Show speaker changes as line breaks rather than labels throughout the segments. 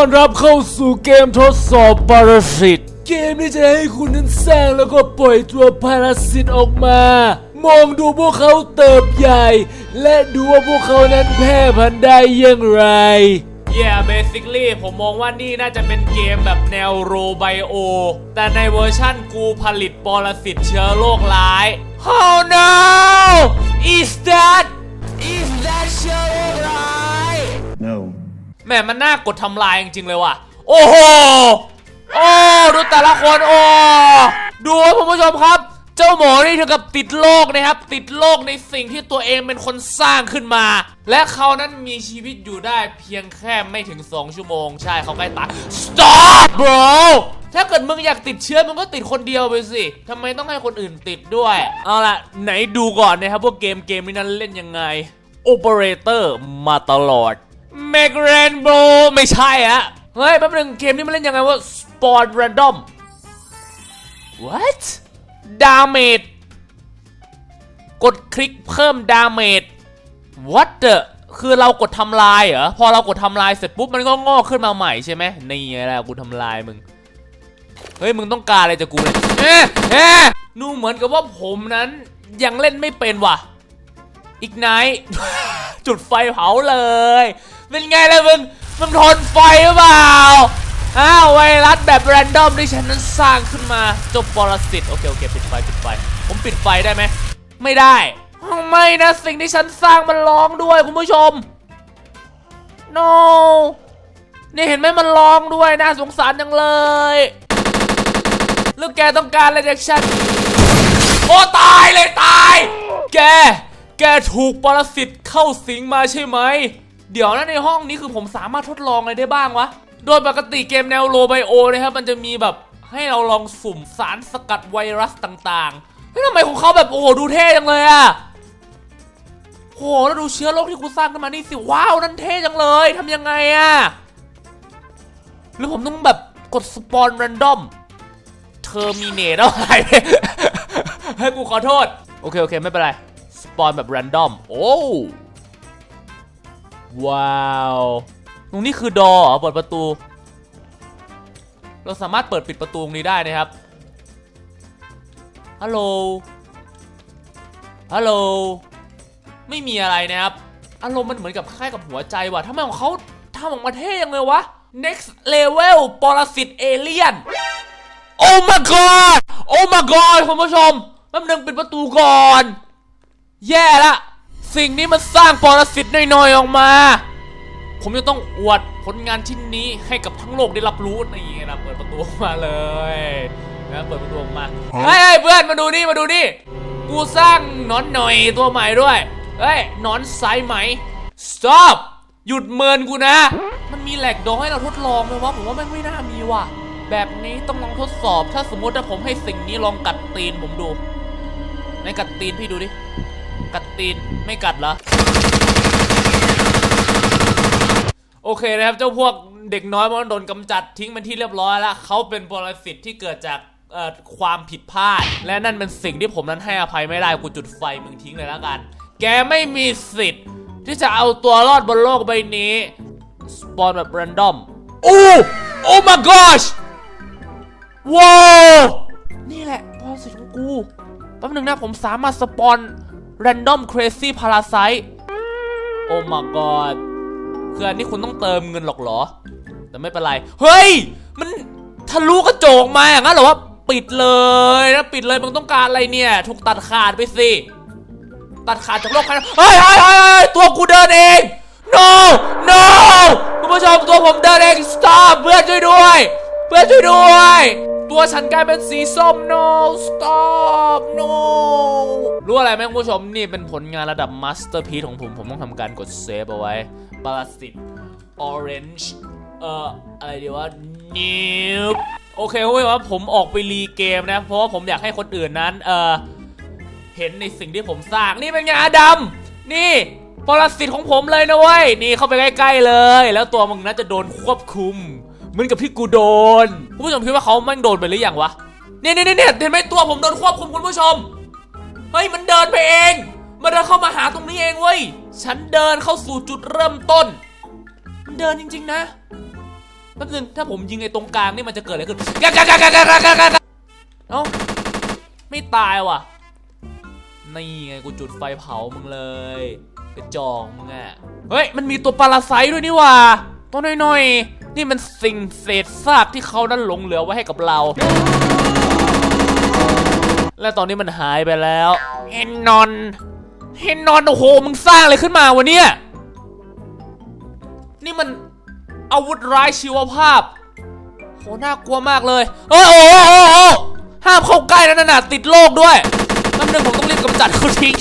ต้อนรับเข้าสู่เกมทดสอบปรสิต เกมที่จะให้คุณนั้นสร้างแล้วก็ปล่อยตัวปรสิตออกมา มองดูพวกเขาเติบใหญ่ และดูว่าพวกเขานั้นแพร่พันธุ์ได้อย่างไร Yeah basically ผมมองว่านี่น่าจะเป็นเกมแบบแนวโรไบโอ แต่ในเวอร์ชั่นกูผลิตปรสิตเชื้อโรคร้าย Oh no is that is that เชื้อโรคร้าย
No.
แม่มันน่ากดทำลายจริงๆเลยว่ะ โอ้โห โอ้ ดูแต่ละคน โอ้ ดูคุณผู้ชมครับ เจ้าหมอนี่ถึงกับติดโรคนะครับ ติดโรคในสิ่งที่ตัวเองเป็นคนสร้างขึ้นมา และเขานั้นมีชีวิตอยู่ได้เพียงแค่ไม่ถึง 2 ชั่วโมง ใช่เขาใกล้ตาย stop bro ถ้าเกิดมึงอยากติดเชื้อมึงก็ติดคนเดียวไปสิทำไมต้องให้คนอื่นติดด้วย เอาล่ะ ไหนดูก่อนนะครับพว่าเกมเกมนี้นั้นเล่นยังไง โอเปอเรเตอร์มาตลอด เมกเรนโบไม่ใช่อะเฮ้ยแป๊บนึงเกมนี้มันเล่นยังไงวะสปอร์ตแรนดอม what ดาเมจกดคลิกเพิ่มดาเมจ what the คือเรากดทำลายเหรอ พอเรากดทำลายเสร็จปุ๊บมันก็งอกขึ้นมาใหม่ใช่ไหมนี่ไงล่ะกูทำลายมึง เฮ้ย มึงต้องการอะไรจากกูเนี่ยเอ๊ะเอ๊ะนูเหมือนกับว่าผมนั้นยังเล่นไม่เป็นว่ะ อีกไนจุดไฟเผาเลย เป็นไงล่ะมึงมึงทนไฟหรือเปล่าอ้าวไวรัสแบบแรนดอมที่ฉันนั้นสร้างขึ้นมาจบปรสิตโอเคโอเคปิดไฟปิดไฟ ผมปิดไฟได้ไหมไม่ได้ไม่นะสิ่งที่ฉันสร้างมันร้องด้วยคุณผู้ชม no นี่เห็นไหมมันร้องด้วยน่าสงสารจังเลยแล้วแกต้องการอะไรจากฉันโอ้ตายเลยตาย แก แกถูกปรสิตเข้าสิงมาใช่ไหม เดี๋ยวนะในห้องนี้คือผมสามารถทดลองอะไรได้บ้างวะ โดยปกติเกมแนวโรไบโอนะครับ มันจะมีแบบให้เราลองสุ่มสารสกัดไวรัสต่างๆเฮ้ยทำไมของเขาแบบโอ้โหดูเท่จังเลยอะโหแล้วดูเชื้อโรคที่กูสร้างขึ้นมานี่สิว้าวนั่นเท่จังเลยทำยังไงอะหรือผมต้องแบบกดสปอนแรนดอมเทอร์มินเนตอาหายไปให้กูขอโทษ โอเค โอเค ไม่เป็นไร สปอนแบบแรนดอม โอ้ ว้าวตรงนี้คือดอเหรอเปิดประตู เราสามารถเปิดปิดประตูตรงนี้ได้นะครับ ฮัลโหล ฮัลโหล ไม่มีอะไรนะครับ อารมณ์มันเหมือนกับคล้ายกับหัวใจว่ะทำไมของเขาทำออกมาเท่ยังเลยวะ next level ปรสิตเอเลี่ยน โอ้ my god โอ้ my god คุณผู้ชมแป๊บนึงปิดประตูก่อน แย่ละ สิ่งนี้มันสร้างปรสิตน้อยๆออกมา ผมจะต้องอวดผลงานชิ้นนี้ให้กับทั้งโลกได้รับรู้นี่ไงนะเปิดประตูออกมาเลยนะเปิดประตูออกมาเฮ้ยเพื่อนมาดูนี่มาดูนี่กูสร้างหนอนหน่อยตัวใหม่ด้วยเฮ้ยหนอนสายไหม stop หยุดเมินกูนะ มันมีแหลกดอให้เราทดลองไหมวะผมว่าแม่ไม่น่ามีว่ะแบบนี้ต้องลองทดสอบถ้าสมมติถ้าผมให้สิ่งนี้ลองกัดตีนผมดูในกัดตีนพี่ดูดิ กัดตีนไม่กัดเหรอ โอเคนะครับ เจ้าพวกเด็กน้อยมันโดนกำจัดทิ้งมันที่เรียบร้อยแล้วเขาเป็นปรสิตที่เกิดจากเอ่อความผิดพลาด และนั่นเป็นสิ่งที่ผมนั้นให้อภัยไม่ได้กูจุดไฟมึงทิ้งเลยแล้วกัน แกไม่มีสิทธิ์ ที่จะเอาตัวรอดบนโลกใบนี้ สปอนแบบแรนดอมโอ้โอ้ my gosh ว้าวนี่แหละพอสิของกูแป๊บนึงนะผมสามารถสปอน Random Crazy Parasite โอ้ my god คืออันนี้คุณต้องเติมเงินหรอกเหรอ แต่ไม่เป็นไร เฮ้ย มันทะลุกระจกมาอย่างนั้นเหรอวะปิดเลยนะปิดเลยมึงต้องการอะไรเนี่ย ถูกตัดขาดไปสิ ตัดขาดจากโลกภายนอกเฮ้ยเฮ้ยเฮ้ยเฮ้ยตัวกูเดินเอง no no คุณผู้ชมตัวผมเดินเอง stop เพื่อนช่วยด้วย เพื่อนช่วยด้วย ตัวฉันกลายเป็นสีส้ม no stop no รู้อะไรไหมคุณผู้ชมนี่เป็นผลงานระดับ masterpiece ของผม ผมต้องทำการกดเซฟเอาไว้ปรสิต orange เอ่อ อะไรดีว่า new โอเคคุณผู้ชมผมออกไปรีเกมนะ เพราะว่าผมอยากให้คนอื่นนั้น เอ่อ เห็นในสิ่งที่ผมสร้างนี่เป็นงาดัมนี่ปรสิตของผมเลยนะเว้ย นี่เข้าไปใกล้ๆเลย แล้วตัวมึงน่าจะโดนควบคุม มือนกับที่กูโดนคุณผู้ชมคิดว่าเขาแม่งโดนไปหรือยังวะเนี่ยเนี่ยเนี่ยเห็นไหมตัวผมโดนควบคุมคุณผู้ชมเฮ้ยมันเดินไปเองมันเดินเข้ามาหาตรงนี้เองเว้ยฉันเดินเข้าสู่จุดเริ่มต้น มันเดินจริง ๆ นะแป๊บนึงถ้าผมยิงไอ้ตรงกลางนี่มันจะเกิดอะไรขึ้นกากากากากากากาเอ้าไม่ตายว่ะนี่ไงกูจุดไฟเผามึงเลย กระจองมึงอะเฮ้ยมันมีตัวปลาไซด้วยนี่ว่ะตัวน้อยๆ นี่มันสิ่งเศษซากที่เขานั้นหลงเหลือไว้ให้กับเรา และตอนนี้มันหายไปแล้วเฮนนอนเฮนนอนโอ้โหมึงสร้างอะไรขึ้นมาวะเนี่ยนี่มันอาวุธร้ายชีวภาพโหน่ากลัวมากเลยเอ้ยโอ้โอ้โหโอ้โหห้ามเข้าใกล้นะนั่นน่ะติดโรคด้วยน้ำหนึ่งผมต้องรีบกำจัดเขาทิ้ง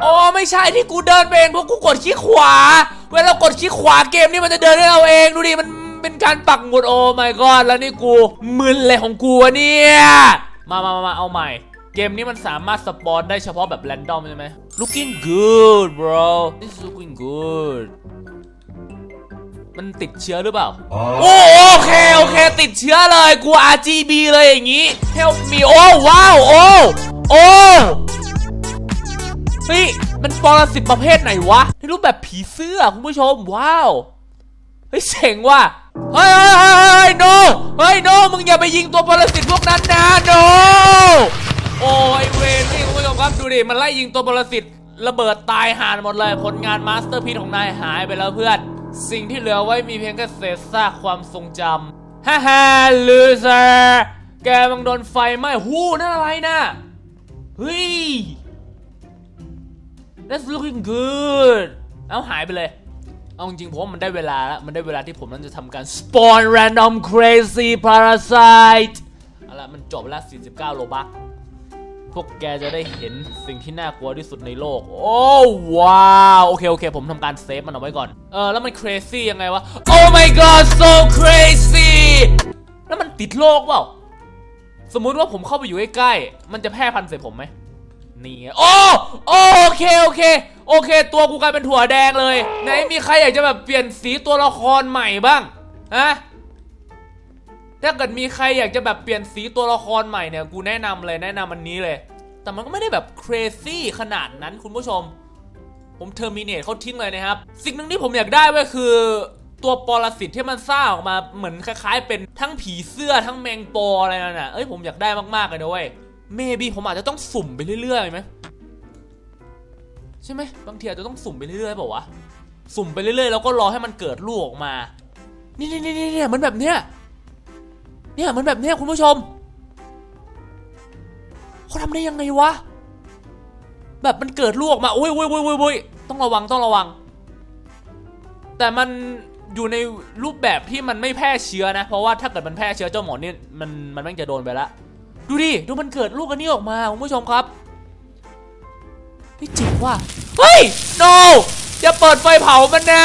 โอ้ไม่ใช่ที่กูเดินไปเองเพราะกูกดขี้ขวา เวลากดขี้ขวาเกมนี่มันจะเดินให้เราเองดูดิมันเป็นการปักหมุดโอ้ my god แล้วนี่กูมึนเลยของกูวะเนี่ยมามามามาเอาใหม่ เกมนี้มันสามารถสปอนได้เฉพาะแบบแรนดอมใช่ไหม looking good bro this is looking good มันติดเชื้อหรือเปล่า โอ้โอเค โอเค ติดเชื้อเลย กู RGB เลยอย่างงี้ Help me โอ้ว้าว โอ้ โอ้เฮ้ย มันปรสิตประเภทไหนวะในรูปแบบผีเสื้อคุณผู้ชมว้าวเฮ้ยเจ๋งว่ะเฮ้ยเฮ้ยเฮ้ยเฮ้ย no เฮ้ย no มึงอย่าไปยิงตัวปรสิตพวกนั้นนะ no โอ้ยเวรนี่คุณผู้ชมครับดูดิมันไล่ยิงตัวปรสิตระเบิดตายห่านหมดเลยผลงานมาสเตอร์พีของนายหายไปแล้วเพื่อน สิ่งที่เหลือไว้มีเพียงแค่เศษซากความทรงจำฮ่าฮ่าลูเซอร์แกมังโดนไฟไหม้หูนั่นอะไรนะเฮ้ย That's looking good เอาหายไปเลย เอาจริงผมว่ามันได้เวลาแล้ว มันได้เวลาที่ผมนั้นจะทำการ spawn random crazy parasite เอาละมันจบแล้ว49 โลบักพวกแกจะได้เห็นสิ่งที่น่ากลัวที่สุดในโลก โอ้ว้าว โอเค โอเค ผมทำการเซฟมันเอาไว้ก่อน เออ แล้วมัน crazy ยังไงวะ Oh my god so crazy แล้วมันติดโรคเปล่า สมมุติว่าผมเข้าไปอยู่ใกล้ๆ มันจะแพร่พันธุ์ใส่ผมไหม นี่ไงโอ้โอเคโอเค โอเค ตัวกูกลายเป็นถั่วแดงเลย ไหนมีใครอยากจะแบบเปลี่ยนสีตัวละครใหม่บ้างฮะถ้าเกิดมีใครอยากจะแบบเปลี่ยนสีตัวละครใหม่เนี่ยกูแนะนำเลยแนะนำอันนี้เลย แต่มันก็ไม่ได้แบบ crazy ขนาดนั้นคุณผู้ชม ผมเทอร์มินเนตเขาทิ้งเลยนะครับ สิ่งหนึ่งที่ผมอยากได้เว้คือ ตัวปรสิตที่มันสร้างออกมาเหมือนคล้ายๆ เป็นทั้งผีเสื้อทั้งแมงปออะไรนั่นน่ะเอ้ยผมอยากได้มากๆเลยนะเว้ย เมบีผมอาจจะต้องสุ่มไปเรื่อยๆไหมใช่ไหมบางทีอาจจะต้องสุ่มไปเรื่อยๆเปล่าวะสุ่มไปเรื่อยๆแล้วก็รอให้มันเกิดลูกออกมา นี่นี่นี่นี่ยมันแบบเนี้ยเนี่ยมันแบบเนี้ยคุณผู้ชมเขาทำได้ยังไงวะแบบมันเกิดลูกออกมาโอ้ยโอ้ยโอ้ยโอ้ยโอ้ยต้องระวังต้องระวัง แต่มันอยู่ในรูปแบบที่มันไม่แพร่เชื้อนะ เพราะว่าถ้าเกิดมันแพร่เชื้อเจ้าหมอนี่มันมันแม่งจะโดนไปละ ดูดิ ดูมันเกิดลูกอันนี้ออกมาคุณผู้ชมครับนี่จริงว่ะเฮ้ย no อย่าเปิดไฟเผามันนะ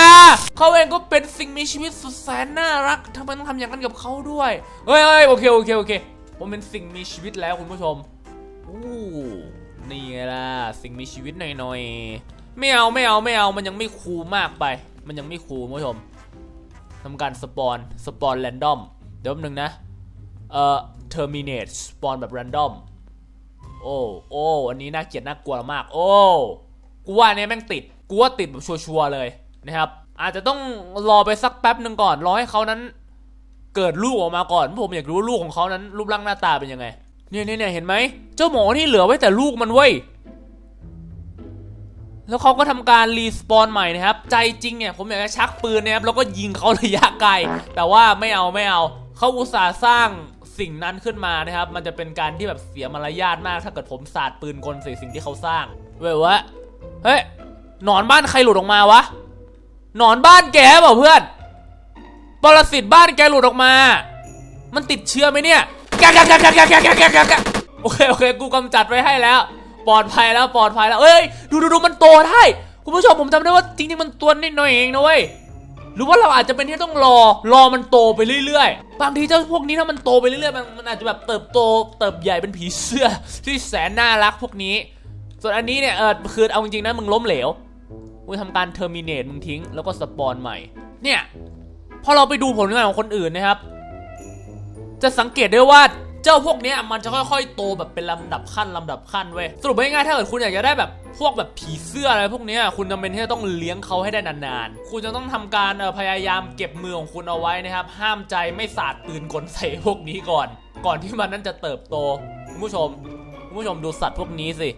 เขาเองก็เป็นสิ่งมีชีวิตสุดแสนน่ารักทำไมต้องทำอย่างนั้นกับเขาด้วย เฮ้ยเฮ้ยโอเค โอเค โอเค ผมเป็นสิ่งมีชีวิตแล้วคุณผู้ชมอู้นี่ไงล่ะ สิ่งมีชีวิตหน่อยๆ ไม่เอา ไม่เอา ไม่เอา มันยังไม่คูลมากไป มันยังไม่คูลคุณผู้ชมทำการสปอน สปอนแรนดอม เดี๋ยวนึงนะ เอ่อ terminate สปอนแบบแรนดอมโอ้โอ้อันนี้น่าเกลียดน่ากลัวมาก โอ้กูว่าเนี่ยแม่งติดกูว่าติดแบบชัวร์ๆเลยนะครับ อาจจะต้องรอไปสักแป๊บหนึ่งก่อน รอให้เขานั้นเกิดลูกออกมาก่อนเพราะผมอยากรู้ลูกของเขานั้นรูปร่างหน้าตาเป็นยังไงเนี่ยเนี่ยเนี่ยเห็นไหม เจ้าหมอนี่เหลือไว้แต่ลูกมันเว้ย แล้วเขาก็ทำการรีสปอนใหม่นะครับ ใจจริงเนี่ยผมอยากจะชักปืนนะครับแล้วก็ยิงเขาระยะไกล แต่ว่าไม่เอาไม่เอา เขาอุตส่าห์สร้าง สิ่งนั้นขึ้นมานะครับ มันจะเป็นการที่แบบเสียมารยาทมากถ้าเกิดผมสาดปืนกลใส่สิ่งที่เขาสร้างเว้ยวะเฮ้ยหนอนบ้านใครหลุดออกมาวะหนอนบ้านแกเปล่าเพื่อนปรสิตบ้านแกหลุดออกมา มันติดเชื้อไหมเนี่ยแกะแกะแกะแกะแกะแกะแกะแกะแกะกะโอเคโอเค กูกำจัดไว้ให้แล้ว ปลอดภัยแล้วปลอดภัยแล้วเอ้ยดูดูดูมันโตได้คุณผู้ชมผมจำได้ว่าจริงๆมันตัวนิดหน่อยเองนะเว้ย รือว่าเราอาจจะเป็นที่ต้องรอรอมันโตไปเรื่อยๆ บางทีเจ้าพวกนี้ถ้ามันโตไปเรื่อยๆ มันมันอาจจะแบบเติบโตเติบใหญ่เป็นผีเสื้อที่แสนน่ารักพวกนี้ ส่วนอันนี้เนี่ยเออคือเอาจริงๆนะมึงล้มเหลวมึงทำการเทอร์มินเนตมึงทิ้งแล้วก็สปอนใหม่ เนี่ยพอเราไปดูผลงานของคนอื่นนะครับ จะสังเกตได้ว่าเจ้าพวกเนี้ยมันจะค่อยๆ โตแบบเป็นลำดับขั้นลำดับขั้นเว้ยสรุปง่ายๆถ้าเกิดคุณอยากจะได้แบบ พวกแบบผีเสื้ออะไรพวกนี้คุณจำเป็นที่จะต้องเลี้ยงเขาให้ได้นานๆ คุณจะต้องทำการเอ่อพยายามเก็บมือของคุณเอาไว้นะครับ ห้ามใจไม่สาดปืนกลใส่พวกนี้ก่อน ก่อนที่มันนั้นจะเติบโตคุณผู้ชมคุณผู้ชมดูสัตว์พวกนี้สิ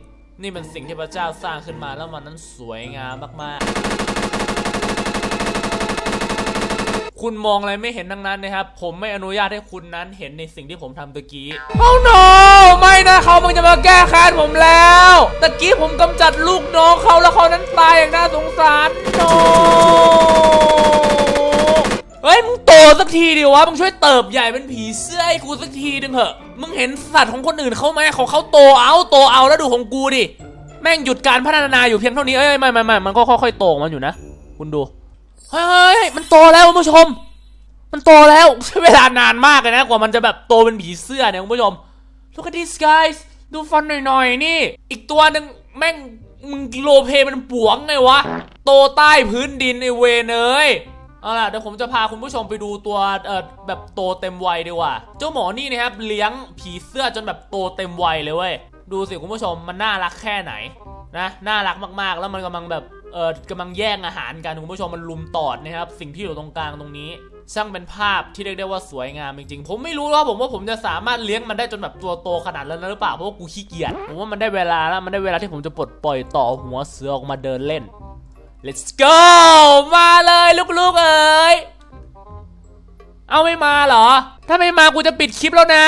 นี่เป็นสิ่งที่พระเจ้าสร้างขึ้นมาแล้วมันนั้นสวยงามมากๆ คุณมองอะไรไม่เห็นทั้งนั้นนะครับ ผมไม่อนุญาตให้คุณนั้นเห็นในสิ่งที่ผมทำตะกี้โอ้ no ไม่นะเขามันจะมาแก้แค้นผมแล้วตะกี้ผมกำจัดลูกน้องเขาแล้วเขานั้นตายอย่างน่าสงสาร no เฮ้ยมึงโตสักทีดิวะมึงช่วยเติบใหญ่เป็นผีเสื้อให้กูสักทีนึงเหอะมึงเห็นสัตว์ของคนอื่นเขาไหมของเขาโตเอาโตเอาแล้วดูของกูดิแม่งหยุดการพัฒนาอยู่เพียงเท่านี้เอ้ยไม่ไม่ไม่มันก็ค่อยๆโตของมันอยู่นะ คุณดู เฮ้ยเฮ้ยมันโตแล้วคุณผู้ชม มันโตแล้วใช้เวลานานมากเลยนะกว่ามันจะแบบโตเป็นผีเสื้อเนี่ยคุณผู้ชม Look at this guys ดูฟันหน่อยๆนี่ อีกตัวหนึ่งแม่งมึงโลเพมันปวงไงวะ โตใต้พื้นดินในเวเนยเอาล่ะเดี๋ยวผมจะพาคุณผู้ชมไปดูตัวเอ่อแบบโตเต็มวัยดีกว่า เจ้าหมอนี่นะครับเลี้ยงผีเสื้อจนแบบโตเต็มวัยเลยเว้ย ดูสิคุณผู้ชมมันน่ารักแค่ไหน นะน่ารักมากๆ แล้วมันกำลังแบบเออกำลังแย่งอาหารกันคุณผู้ชมมันลุมตอดนะครับ สิ่งที่อยู่ตรงกลางตรงนี้ ช่างเป็นภาพที่เรียกได้ว่าสวยงามจริงๆ ผมไม่รู้ว่าผมว่าผมจะสามารถเลี้ยงมันได้จนแบบตัวโตขนาดนั้นหรือเปล่าเพราะว่ากูขี้เกียจผมว่ามันได้เวลาแล้วมันได้เวลาที่ผมจะปลดปล่อยต่อหัวเสือออกมาเดินเล่น let's go มาเลยลูกๆเอ๋ยเอาไม่มาเหรอ ถ้าไม่มากูจะปิดคลิปแล้วนะ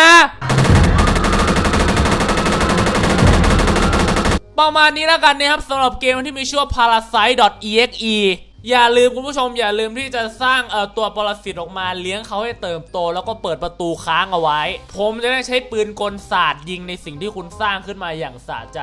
ประมาณนี้แล้วกันนะครับสำหรับเกมที่มีชื่อว่า parasite.exe อย่าลืมคุณผู้ชมอย่าลืมที่จะสร้างเอ่อตัวปรสิตออกมาเลี้ยงเขาให้เติบโต แล้วก็เปิดประตูค้างเอาไว้ ผมจะได้ใช้ปืนกลศาสตร์ยิงในสิ่งที่คุณสร้างขึ้นมาอย่างสะใจ